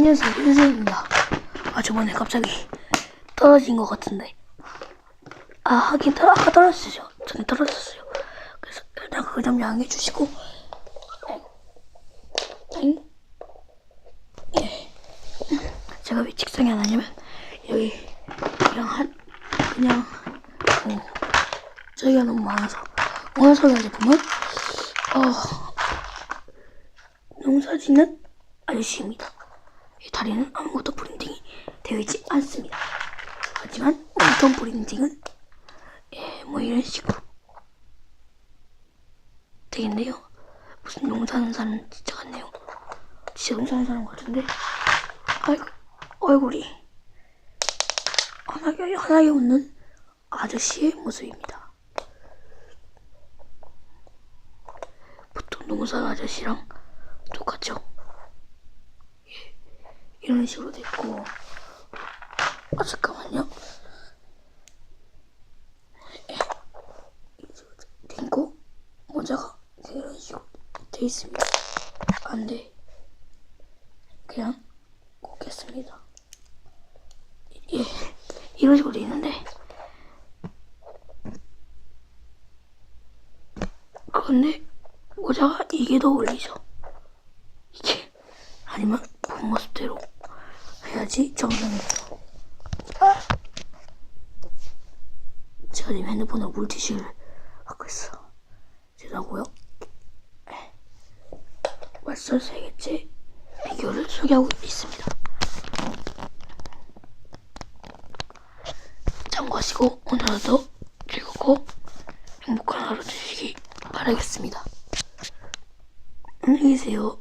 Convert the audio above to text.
안녕하세요, 윤세입니다. 아, 저번에 갑자기 떨어진 것 같은데. 아, 하긴, 떨, 아까 떨어졌어요. 전에 떨어졌어요. 그래서 일단 그거 좀 양해해 주시고. 제가 왜 책상에 안 하냐면, 여기, 그냥 한, 그냥, 어, 저기가 너무 많아서. 오늘 소개할 제품은, 어, 농사짓는 아저씨입니다. 이 다리는 아무것도 프린팅이 되어 있지 않습니다. 하지만 원통 프린팅은 예, 뭐 이런 식으로 되겠네요. 무슨 농사하는 사람 진짜 같네요. 진짜 농사하는 사람 같은데 아이고 얼굴이 환하게 환하게 웃는 아저씨의 모습입니다. 보통 농사하는 아저씨랑 똑같죠? 예, 이런 식으로 됐고. 아 잠깐만요. 예, 식으로 됐고? 모자가 이런 식으로 돼 있습니다. 안돼. 그냥 꽂겠습니다. 예. 이런 식으로 돼 있는데. 그런데 모자가 이게 더 어울리죠. 이게 아니면 본 모습대로 해야지. 아! 제가 지금 핸드폰으로 물티슈를 갖고 있어. 죄송하고요. 말써 세 개째 비교를 소개하고 있습니다. 참고하시고 오늘 하루도 즐겁고 행복한 하루 되시기 바라겠습니다. 안녕히 계세요.